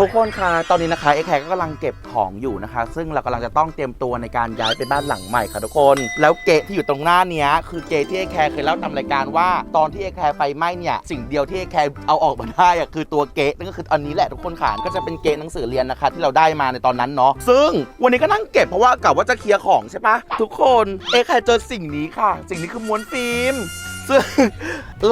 ทุกคนคะตอนนี้นะคะเอ็กแคร์ก็กำลังเก็บของอยู่นะคะ ซึ่งเรากำลังจะต้องเตรียมตัวในการย้ายไปบ้านหลังใหม่ค่ะทุกคน แล้วเกะที่อยู่ตรงหน้าเนี้ยคือเกะที่เอ็กแคร์เคยเล่าตามรายการว่าตอนที่เอ็กแคร์ไฟไหม้เนี่ยสิ่งเดียวที่เอ็กแคร์เอาออกมาได้อะคือตัวเกะนั่นก็คืออันนี้แหละทุกคนค่ะก็จะเป็นเกะหนังสือเรียนนะคะ ที่เราได้มาในตอนนั้นเนาะซึ่งวันนี้ก็นั่งเก็บเพราะว่ากะว่าจะเคลียร์ของใช่ปะทุกคนเอ็กแคร์เจอสิ่งนี้ค่ะ สิ่งนี้คือม้วนฟิล์ม ซึ่ง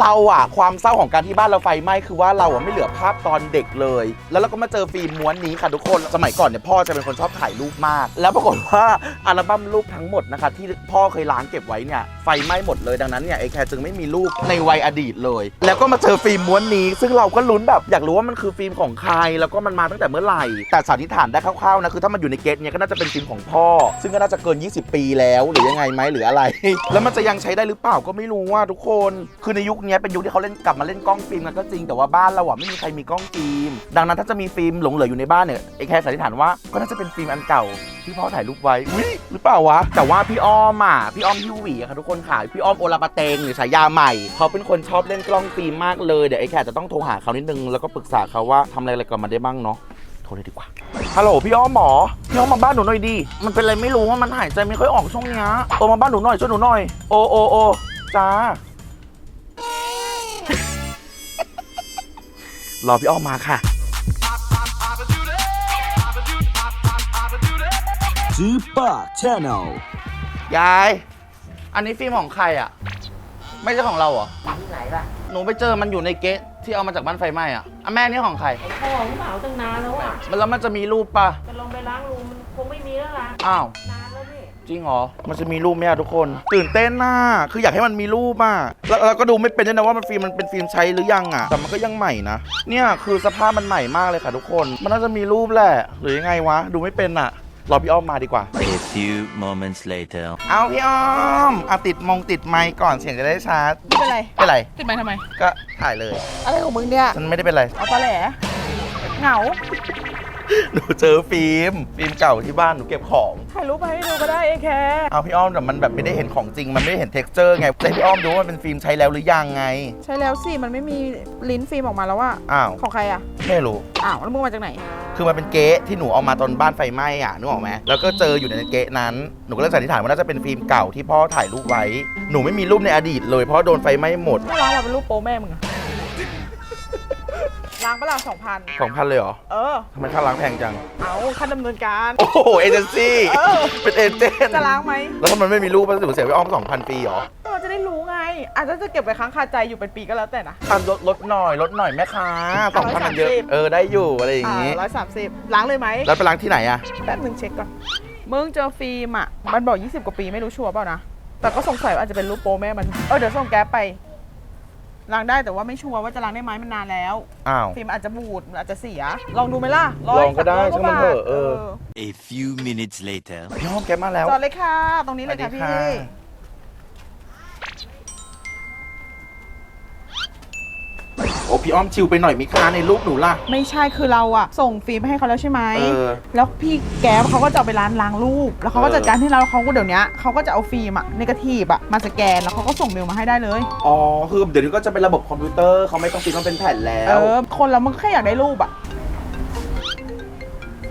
เราอะความเศร้าของการที่บ้านเราไฟไหม้คือว่าเราอะไม่เหลือภาพตอนเด็กเลย แล้วเราก็มาเจอฟิล์มม้วนนี้ค่ะทุกคนสมัยก่อนเนี่ยพ่อจะเป็นคนชอบถ่ายรูปมาก แล้วปรากฏว่าอัลบั้มรูปทั้งหมดนะคะที่พ่อเคยล้างเก็บไว้เนี่ยไฟไหม้หมดเลยดังนั้นเนี่ยไอแคร์จึงไม่มีรูปในวัยอดีตเลย แล้วก็มาเจอฟิล์มม้วนนี้ ซึ่งเราก็ลุ้นแบบอยากรู้ว่ามันคือฟิล์มของใคร แล้วก็มันมาตั้งแต่เมื่อไหร่ แต่สันนิษฐานได้คร่าวๆนะคือถ้ามันอยู่ในเกตเนี่ยก็น่าจะเป็นฟิล์มของพ่อ ซึ่งก็น่าจะเกิน 20 ปีแล้วหรือยังไงไหมหรืออะไร แล้วมันจะยังใช้ได้หรือเปล่าก็ไม่รู้ว่าทุกคนคือในยุคนี้เป็นยุคที่เขาเล่นกลับมาเล่นกล้องฟิล์มกันก็จริงแต่ว่าบ้านเราอะไม่มีใครมีกล้องฟิล์มดังนั้นถ้าจะมีฟิล์มหลงเหลืออยู่ในบ้านเนี่ยไอ้แค่สันนิษฐานว่าก็น่าจะเป็นฟิล์มอันเก่าที่พ่อถ่ายรูปไว้อุ๊ยหรือเปล่าวะ แต่ว่าพี่อ้อมอะ พี่อ้อมฮิวหวีอะค่ะทุกคนค่ะ พี่อ้อมโอลาปาเตงหรือฉายาใหม่ เขาเป็นคนชอบเล่นกล้องฟิล์มมากเลย เดี๋ยวไอ้แค่จะต้องโทรหาเขานิดนึง แล้วก็ปรึกษาเขาว่าทำอะไรอะไรกับมันได้บ้างเนาะ โทรเลยดีกว่า ฮัลโหลพี่อ้อมหมอ พี่อ้อมมาบ้านหนูหน่อยดิมันเป็นอะไรไม่รู้ว่ามันหายใจไม่ค่อยออกช่วงเนี้ยโอมาบ้านหนูหน่อยช่วยหนูหน่อย โอโอโอจ้า รอพี่อ้อมมาค่ะ Super Channel ยาย อันนี้ฟิล์มของใครอะ ไม่ใช่ของเราเหรอ ที่ไหนล่ะหนูไปเจอมันอยู่ในเกะที่เอามาจากบ้านไฟไหม้อะอะแม่นี่ของใครพ่อของเหมาตั้งนานแล้วอะ มันแล้วมันจะมีรูปปะจะลงไปล้างรูมันคงไม่มีแล้วล่ะ อ้าว นานแล้วนี่ จริงเหรอ มันจะมีรูปไหมอะทุกคน ตื่นเต้นน่ะคืออยากให้มันมีรูปอะแล้วเราก็ดูไม่เป็นด้วยนะว่ามันฟิล์มมันเป็นฟิล์มใช้หรือยังอะแต่มันก็ยังใหม่นะ เนี่ยคือสภาพมันใหม่มากเลยค่ะทุกคน มันน่าจะมีรูปแหละ หรือยังไงวะ ดูไม่เป็นอะรอพี่อ้อมมาดีกว่า A few moments later. เอาพี่อ้อมอะติดมงติดไมค์ก่อนเสียงจะได้ชัดไม่เป็นไรเป็นไร ติดไหมทำไม ก็ถ่ายเลย อะไรของมึงเนี่ยมันไม่ได้เป็นไร เอาปลาแหล่เหงา หนูเจอฟิล์มฟิล์มเก่าที่บ้านหนูเก็บของ ถ่ายรูปมาให้ดูก็ได้เอแคร์เอาพี่อ้อมแต่มันแบบไม่ได้เห็นของจริง มันไม่ได้เห็น t e x t อร์ไงเลยพี่อ้อมดูว่ามันเป็นฟิล์มใช้แล้วหรือยังไง ใช่แล้วสิ มันไม่มีลิ้นฟิล์มออกมาแล้วว่าอ้าว ของใครอะ ไม่รู้ อ้าว แล้วมึงมาจากไหน คือมันเป็นเก๊ะที่หนูเอามาตอนบ้านไฟไหม้อะนึกออกไหมแล้วก็เจออยู่ในเก๊ะนั้น หนูก็เลยสันนิษฐานว่าน่าจะเป็นฟิล์มเก่าที่พ่อถ่ายรูปไว้ หนูไม่มีรูปในอดีตเลยเพราะโดนไฟไหม้หมด ไม่ล้างมาเป็นรูปโป๊แม่มึงอะ ล้างปะล่ะสองพันสองพันเลยเหรอเออ ทำไมค่าล้างแพงจัง เอาค่าดำเนินการ โอ้โห เอเจนซี่ เออ เป็นเอเจนต์จะล้างไหมแล้วถ้ามันไม่มีรูปมันจะเสียไปอ้อมสองพันปีเหรอเราจะได้รู้ไง อาจจะจะเก็บไว้ค้างคาใจอยู่เป็นปีก็แล้วแต่นะอะลดลดหน่อย ลดหน่อยแม่ค้าสองพันมันเยอะ 130 เออ ได้อยู่ อะไรอย่างอ่างี้ ร้อยสามสิบล้างเลยไหมแล้วไปล้างที่ไหนอะแป๊บนึงเช็คก่อนมึงเจอฟิล์มอะ มันบอก 20 กว่าปีไม่รู้ชัวร์เปล่านะ แต่ก็สงสัยว่าอาจจะเป็นรูปโปแม่มัน เออเดี๋ยวส่งแก๊ปไป ล้างได้แต่ว่าไม่ชัวร์ว่าจะล้างได้ไหมมันนานแล้ว อ้าว ฟิล์มอาจจะบูดมันอาจจะเสีย ลองดูไหมล่ะลองก็ได้ร้ยช่างมันเถอะเออ A few minutes later. พี่ห้องแกมาแล้ว จอดเลยค่ะ ตรงนี้เลยค่ะสวัสดีพี่ โอ้พี่อ้อมชิวไปหน่อยมิค้าในรูปหนูล่ะ ไม่ใช่คือเราอะส่งฟิล์มไปให้เขาแล้วใช่ไหมเออแล้วพี่แก๊ปเขาก็จะเอาไปร้านล้างรูป แล้วเขาก็เออ จัดการที่เราแล้วเขาก็เดี๋ยวนี้เขาก็จะเอาฟิล์มอะนกาทีฟอะมาสแกนแล้วเขาก็ส่งเมลมาให้ได้เลย อ๋อคือเดี๋ยวนี้ก็จะเป็นระบบคอมพิวเตอร์เขาไม่ต้องพิมพ์มันเป็นแผ่นแล้เอว อคนเรามันแค่อยากได้รูปอะ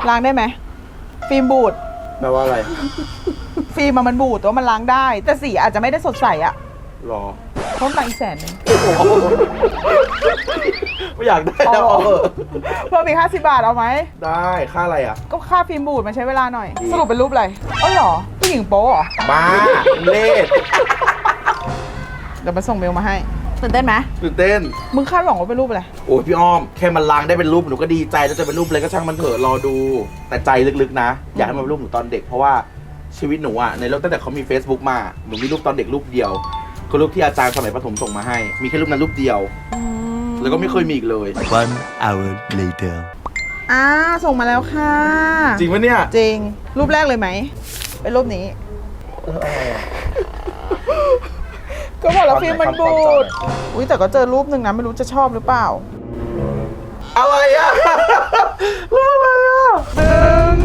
ล้างได้ไหมฟิล์มบูดแปลว่าอะไรฟิล์มอะมันบูดแต่ว่ามันล้างได้ แต่สีอาจจะไม่ได้สดใสอะหรอ เพิ่มตังค์อีกแสนหนึงไม่อยากได้แล้วเอาเถอะเพิ่มอีกห้าสิบาทเอาไหม ได้ค่าอะไรอะ ก็ค่าฟิล์มบูดมันใช้เวลาหน่อยดีสรุปเป็นรูปอะไรอ๋อเหรอผู้หญิงโป๊เหรอ บ้าเล่นเดี๋ยวมาส่งเมลมาให้ตื่นเต้นไหมตื่นเต้น มึงคาดหวังว่าเป็นรูปอะไร โอ้ยพี่อ้อม แค่มันล้างได้เป็นรูปหนูก็ดีใจแล้วจะเป็นรูปอะไรก็ช่างมันเถอะรอดู แต่ใจลึกๆนะ อยากให้มันเป็นรูปหนูตอนเด็กเพราะว่าชีวิตหนูอะในโลกตั้งแต่เขามี Facebook มาหนูมีรูปตอนเด็กรูปเดียว คือรูปที่อาจารย์สมัยประถมส่งมาให้ มีแค่รูปนั้นรูปเดียว แล้วก็ไม่เคยมีอีกเลย One hour later. อ่าส่งมาแล้วค่ะ จริงปะเนี่ยจริง รูปแรกเลยไหม เป็นรูปนี้ ก็บอกแล้วฟิล์มมันบูด อุ้ยแต่ก็เจอรูปหนึ่งนะ ไม่รู้จะชอบหรือเปล่า อะไรอะรูปอะไรอะหนึ่ง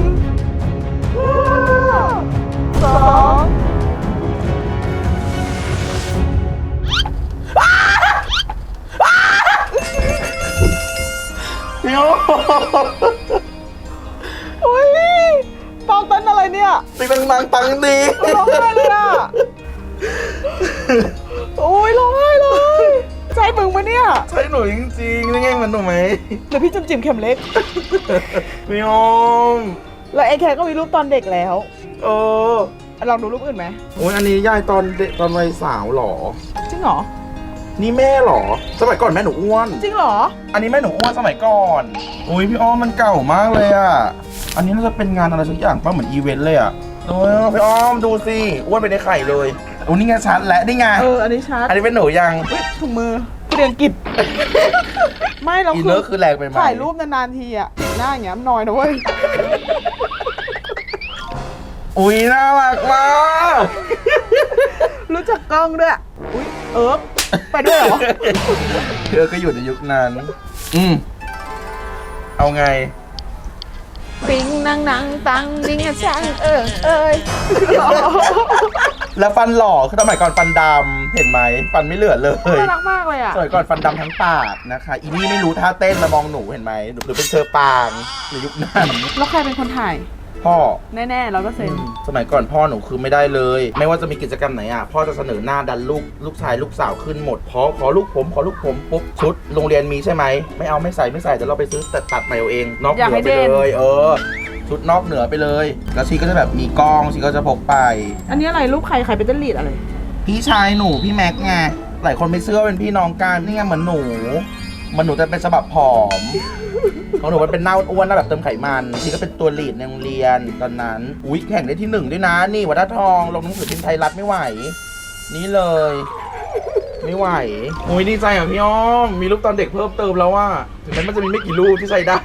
สอง โอ้อุ้ยตองเต้นอะไรเนี่ยตีตังมังตังดีร้องไห้เลยอะโอ้ยร้องไห้เลยใจมึงปะเนี่ยใจหนูจริงๆนี่ไงมันหนูไหมเดี๋ยวพี่จิมจิมเข็มเล็กพี่อมแล้วไอ้แคก็มีรูปตอนเด็กแล้วเออลองดูรูปอื่นไหมโอ้ยอันนี้ย่ายตอนเด็กตอนวัยสาวหรอจริงหรอ นี่แม่เหรอ สมัยก่อนแม่หนูอ้วน จริงเหรอ อันนี้แม่หนูอ้วนสมัยก่อนอุ้ยพี่อ้อมมันเก่ามากเลยอะ อันนี้น่าจะเป็นงานอะไรสักอย่างป่ะเหมือนอีเวนต์เลยอะโอ้ยพี่อ้อมดูสิอ้วนไปในไข่เลยโอ้นี่ไงชัดและนี่ไงเออ อันนี้ชัดอันนี้เป็นหนูยังเฮ้ยถุงมือผู้เรียนอังกิจ ไม่เราอินคืเนออร์คือแรงไปไหมถ่ายรูปนานๆทีอะติดหน้าอย่างเงี้ยมันน้อยนะเว้ยอุ้ยน่ารักมากรู้จักกล้องด้วยอุ้ยเอิร์ก ไปด้วยเหรอ เธอก็อยู่ในยุคนั้น อืม เอาไง ปิงนางนางตังดิงอะช่างเอิงเอ้ยแล้วฟันหล่อคือสมัยก่อนฟันดำ เห็นไหม ฟันไม่เหลือเลย น่ารักมากเลยอะสมัยก่อนฟันดำทั้งปากนะคะ อีนี่ไม่รู้ท่าเต้นมามองหนูเห็นไหมหรือเป็นเชอปางในยุคนั้น แล้วใครเป็นคนถ่าย พ่อ แน่ๆเราก็เซ็น สมัยก่อนพ่อหนูคือไม่ได้เลย ไม่ว่าจะมีกิจกรรมไหนอะพ่อจะเสนอหน้าดันลูกลูกชายลูกสาวขึ้นหมดขอขอลูกผมขอลูกผมปุ๊บชุดโรงเรียนมีใช่ไหมไม่เอาไม่ใส่ไม่ใส่เดี๋ยวเราไปซื้อตัดตัดใหม่เอาเองนอกเหอยากนืให้อไปเด่น เลย เออ ชุดนอกเหนือไปเลย แล้วชีก็จะแบบมีกล้องชีก็จะพกไป อันนี้อะไรรูปใครใครเป็นเต้นลีดอะไร พี่ชายหนูพี่แม็กไงหลายคนไม่เชื่อว่าเป็นพี่น้องกันนี่ไงเหมือนหนูเห มันหนูจะเป็นฉบับผอม ของหนูมันเป็นหน้าอ้วนๆหน้าแบบเติมไขมันชีก็เป็นตัวลีดในโรงเรียนตอนนั้น อุ้ยแข่งได้ที่หนึ่งด้วยนะ นี่วัดทองลงหนังสือพิมพ์ไทยรัฐไม่ไหว นี่เลย ไม่ไหวอุ้ยดีใจอะพี่อ้อม มีรูปตอนเด็กเพิ่มเติมแล้วว่าถึงแม้มันจะมีไม่กี่รูปที่ใช้ได้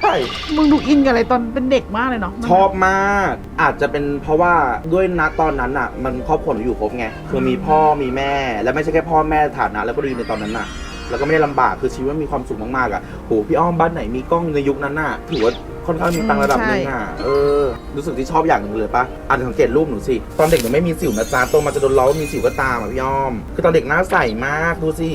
มึงดูอินกับอะไรตอนเป็นเด็กมากเลยเนาะชอบมาก อาจจะเป็นเพราะว่าด้วยณตอนนั้นอะ มันครอบครัวหนูอยู่ครบไง คือมีพ่อมีแม่ และไม่ใช่แค่พ่อแม่ฐานะ แล้วก็ดีในตอนนั้นน่ะ แล้วก็ไม่ได้ลำบากคือชีวิตมันมีความสุขมากๆอะโหพี่อ้อมบ้านไหนมีกล้องในยุคนั้นน่ะถือว่าค่อนข้างมีตังค์ระดับหนึงอะเออรู้สึกที่ชอบอย่างหนึ่งเลยปะอ่านสังเกตรูปหนูสิตอนเด็กหนูไม่มีสิวนะจ๊ะโตมาจะโดนล้อว่ามีสิวก็ตามอะพี่อ้อม คือตอนเด็กหน้าใสมากดูสิ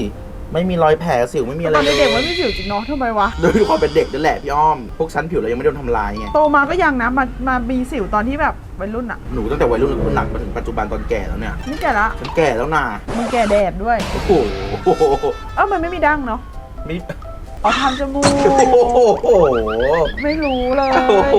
ไม่มีรอยแผลสิวไม่มีอะไรตอนเลยเด็กๆมันไม่ผิวจริงเนาะทำไมวะ โดยความเป็นเด็กนั่นแหละพี่อ้อม พวกชั้นผิวเรายังไม่โดนทำลายไง โตมาก็ยังนะ มา มามีสิวตอนที่แบบวัยรุ่นอะหนูตั้งแต่วัยรุ่นหนักมาถึงปัจจุบันตอนแก่แล้วเนี่ย นี่แก่ละ ฉันแก่แล้วนะมึงแก่แดดด้วย โอ้โห เอ้ามันไม่มีดั้งเนาะมี อ๋อทำจมูก โอ้โห ไม่รู้เลย โอ้โห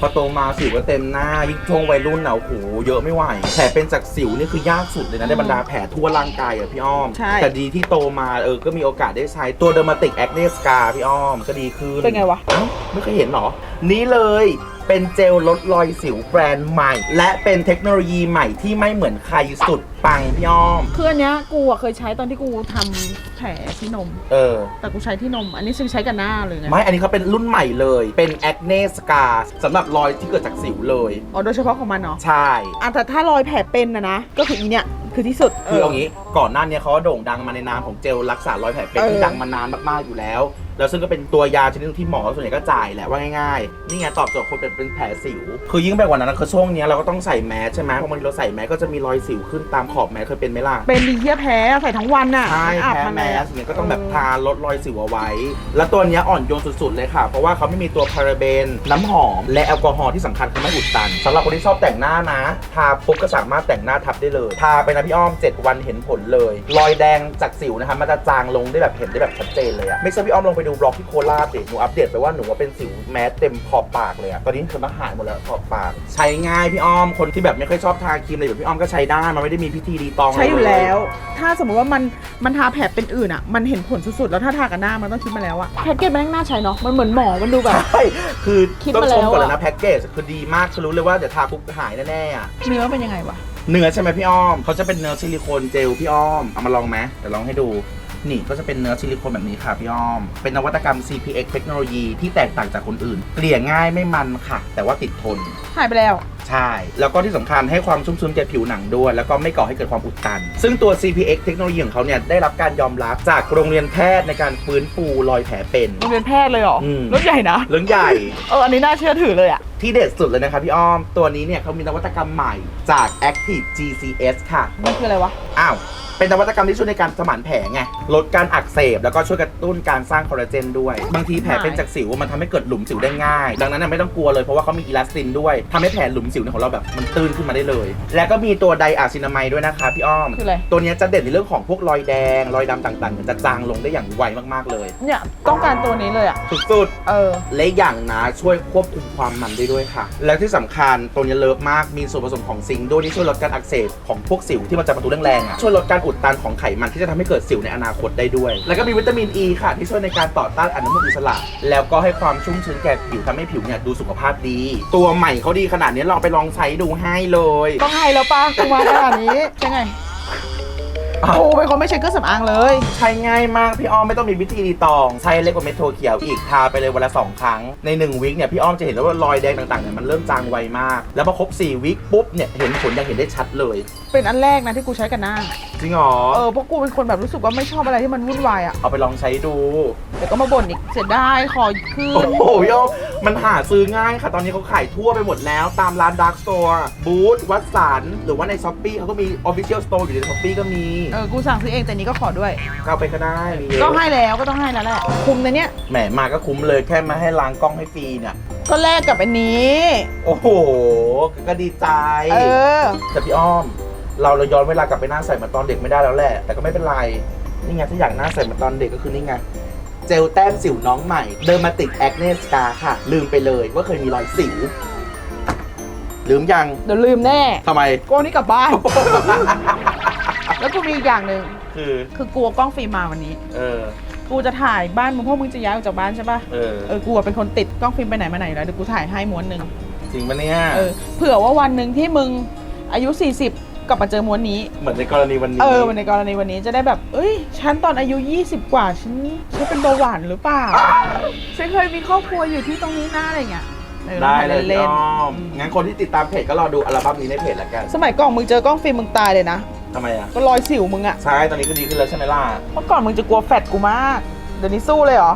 พอโตมาสิวก็เต็มหน้า ยิ่งช่วงวัยรุ่นเนาะโอ้โห เยอะไม่ไหว แผลเป็นจากสิวนี่คือยากสุดเลยนะ ในบรรดาแผลทั่วร่างกายอะพี่อ้อม ใช่ แต่ดีที่โตมาเออ ก็มีโอกาสได้ใช้ตัวเดอร์มาติกแอคเนสกาพี่อ้อม ก็ดีขึ้นเป็นไงวะ เอ้าไม่เคยเห็นเหรอ นี้เลยเป็นเจลลดรอยสิวแบรนด์ใหม่ และเป็นเทคโนโลยีใหม่ที่ไม่เหมือนใครสุดปังพี่อ้อม คืออันเนี้ยกูอะเคยใช้ตอนที่กูทำแผลที่นม เออ แต่กูใช้ที่นม อันนี้ซึ่งใช้กับหน้าเลยไงไม่ อันนี้เขาเป็นรุ่นใหม่เลย เป็นแอคเนสกาสำหรับรอยที่เกิดจากสิวเลย อ๋อโดยเฉพาะของมันเนาะใช่ อะแต่ถ้ารอยแผลเป็นนะนะ ก็คืออีเนี่ยคือที่สุด คือเอางี้ ก่อนหน้านี้เขาก็โด่งดังมาในนามของเจลรักษารอยแผลเป็นเออ ที่ดังมานานมากๆอยู่แล้ว แล้วซึ่งก็เป็นตัวยาชนิดหนึงที่หมอส่วนใหญ่ก็จ่ายแหละว่าง่ายๆนี่ไงตอบโจทย์คนเป็นเป็นแผลสิว คือยิ่งไปกว่านั้นนะคือช่วงเนี้ยเราก็ต้องใส่แมสใช่ไหมเพราะบางทีเราใส่แมสก็จะมีรอยสิวขึ้นตามขอบแมสเคยเป็นไหมล่ะ เป็นดีเหี้ยแพ้ใส่ทั้งวันน่ะใช่อาบแพ้ทำไมแมอะสเนี่ยก็ต้องแบบทาลดรอยสิวเอาไว้ แล้วตัวเนี้ยอ่อนโยนสุดๆเลยค่ะ เพราะว่าเขาไม่มีตัวพาราเบน น้ำหอม และแอลกอฮอล์ที่สำคัญคือไม่อุดตันสำหรับคนที่ชอบแต่งหน้านะ ทาปุ๊บก็สามารถแต่งหน้าทับได้เลย ทาไปนะพี่อ้อม 7 วันเห็นผลเลย รอยแดงจากสิวนะคะมันจะจางลงได้แบบเห็นได้แบบชัดเจนเลยอะไม่ใช่พี่อ้อมลงไปดูบล็อกที่โคราชดิหนูอัปเดตไปว่าหนูว่าเป็นสิวแมสเต็มขอบปากเลยอะตอนนี้คือมันหายหมดแล้วขอบปาก ใช้ง่ายพี่อ้อม คนที่แบบไม่ค่อยชอบทาครีมอะไรแบบพี่อ้อมก็ใช้ได้มันไม่ได้มีพิธีรีตองะไรใช้อยู่เแล้ว ถ้าสมมติว่ามันมันทาแผลเป็นอื่นอะ มันเห็นผลสุดๆ แล้วถ้าทากับหน้ามันต้องคิดมาแล้วอะแพ็กเกจมันน่าใช้เนาะ มันเหมือนหมอ มันดูแบบ ใช่คือคิดต้องมาชแล้มวก่อนเลยอะนะแพ็กเกจคือดีมากคือรู้เลยว่าเดี๋ยวทาปุ๊บหายแน่ๆอะเนื้อเป็นยังไงวะ เนื้อใช่ไหมพี่อ้อมเขาจะเป็นเนื้อซิลิโคนเจลพี่อ้อมเอามาลองไหมเดี๋ยวลองให้ดู นี่ก็จะเป็นเนื้อซิลิโคนแบบนี้ค่ะพี่อ้อม เป็นนวัตกรรม CPX เทคโนโลยีที่แตกต่างจากคนอื่น เกลี่ยง่ายไม่มันค่ะ แต่ว่าติดทน หายไปแล้ว ใช่ แล้วก็ที่สำคัญให้ความชุ่มชื้นแก่ผิวหนังด้วย แล้วก็ไม่ก่อให้เกิดความอุดตัน ซึ่งตัว CPX เทคโนโลยีของเขาเนี่ยได้รับการยอมรับจากโรงเรียนแพทย์ในการฟื้นฟูรอยแผลเป็น โรงเรียนแพทย์เลยเหรออืม รถใหญ่นะ เรื่องใหญ่ เออ อันนี้น่าเชื่อถือเลยอะที่เด็ดสุดเลยนะครับพี่อ้อม ตัวนี้เนี่ยเขามีนวัตกรรมใหม่จาก Active GCS ค่ะ มันคืออะไรวะ อ้าว เเป็นนวัตกรรมที่ช่วยในการสมานแผลไงลดการอักเสบแล้วก็ช่วยกระตุ้นการสร้างคอลลาเจนด้วย บางทีแผลเป็นจากสิวมันทำให้เกิดหลุมสิวได้ง่าย ดังนั้นนะไม่ต้องกลัวเลยเพราะว่าเขามีอีลาสตินด้วยทำให้แผลหลุมสิวเนี่ยของเราแบบมันตื้นขึ้นมาได้เลย แล้วก็มีตัวไดอะซินามายด้วยนะคะพี่อ้อม คืออะไร ตัวเนี้ยจะเด่นในเรื่องของพวกรอยแดง รอยดำต่างๆเนี่ยจะจางลงได้อย่างไวมากๆเลยเนี่ยต้องการตัวนี้เลยอะ สุดเออๆและอีกอย่างนะช่วยควบคุมความมันได้ด้วยค่ะ แล้วที่สำคัญตัวนี้เลิฟมากมีส่วนผสมของซิงค์ด้วยที่ช่วยลดการอักเสบของพวกสิวที่มันจะประตูแรงๆอะช่วยลดการอุดตันของไขมันที่จะทำให้เกิดสิวในอนาคตได้ด้วย แล้วก็มีวิตามินอ e ีค่ะ ที่ช่วยในการต่อต้านอนุมูลอิสระ แล้วก็ให้ความชุ่มชื้นแก่ผิวทำให้ผิวเนี่ยดูสุขภาพดี ตัวใหม่เขาดีขนาดนี้ลองไปลองใช้ดูให้เลย ต้องให้แล้วป้ากูมาขนาดนี้ใช่ไง กูเป็นคนไม่ใช้เครื่องสำอางเลย ใช้ง่ายมาก พี่อ้อมไม่ต้องมีวิธีรีตอง ใช้เล็กกว่าเม็ดโทเขียวอีกทาไปเลยวันละ2ครั้งใน1วิคเนี่ยพี่อ้อมจะเห็นแล้วว่ารอยแดงต่างๆเนี่ยมันเริ่มจางไวมาก แล้วพอครบ4วิคปุ๊บเนี่ยเห็นผลยังเห็นได้ชัดเลย เป็นอันแรกนะที่กูใช้กันหน้า จริงเหรอเออเพราะกูเป็นคนแบบรู้สึกว่าไม่ชอบอะไรที่มันวุ่นวายอะเอาไปลองใช้ดูเดี๋ยวก็มาบ่นอีกเสียดายขอคืนโอ้โหพี่อ้อมมันหาซื้อง่ายค่ะ ตอนนี้เขาขายทั่วไปหมดแล้ว ตามร้านดาร์กสโตร์บูธวัดสันหรือว่าในช้อปปีเขาก็มีออฟฟิเชียลสโตร์อยู่ในช้อปปีก็มีเออกูสั่งซื้อเองแต่นี้ก็ขอด้วยก็เอาไปก็ได้มีเยอะก็ให้แล้วก็ต้องให้แล้วแหละคุ้มนะเนี่ย แหมมาก็คุ้มเลยแค่มาให้ล้างกล้องให้ฟรีเนี่ยก็แลกกับอันนี้ โอ้โห ก็ดีใจ เออ แต่พี่อ้อม เราเราย้อนเวลากลับไปหน้าใสเหมือนตอนเด็กไม่ได้แล้วแหละ แต่ก็ไม่เป็นไร นี่ไงถ้าอยากหน้าใสเหมือนตอนเด็กก็คือนี่ไง เจลแต้มสิวน้องใหม่ เดอร์มาติกแอคเนสกาค่ะ ลืมไปเลยว่าเคยมีรอยสิว ลืมยังเดี๋ยวลืมแน่ทำไมกูเอานี่กลับบ้านแล้ว กูมีอีกอย่างหนึ่งคือ คือกลัวกล้องฟิล์มมาวันนี้ เออ กูจะถ่ายบ้านมึงเพราะมึงจะย้ายออกจากบ้านใช่ปะเออ เออกูอะเป็นคนติดกล้องฟิล์มไปไหนมาไหนอยู่แล้วเดี๋ยวกูถ่ายให้ม้วนหนึ่งจริงปะเนี่ย เออเผื่อว่าวันหนึ่งที่มึงอายุ 40 กลับมาเจอม้วนนี้ เหมือนในกรณีวันนี้ เออในกรณีวันนี้จะได้แบบ เอ้ย ฉันตอนอายุ 20 กว่า ฉันฉันเป็นเบาหวานหรือเปล่า ฉันเคยมีครอบครัวอยู่ที่ตรงนี้นะอะไรเงี้ย ออได้เลยเล่พี่นอ้อมงั้นคนที่ติดตามเพจก็รอดูอัลบั้มนี้ในเพจละกันๆสมัยก่อนมึงเจอกล้องฟิล์มมึงตายเลยนะ ทำไมอะก็รอยสิวมึงอะใช่ตอนนี้ก็ดีขึ้นแล้วใช่ไหมล่ะ เมื่อก่อนมึงจะกลัวแฟดกูมาก เดี๋ยวนี้สู้เลยเหรอ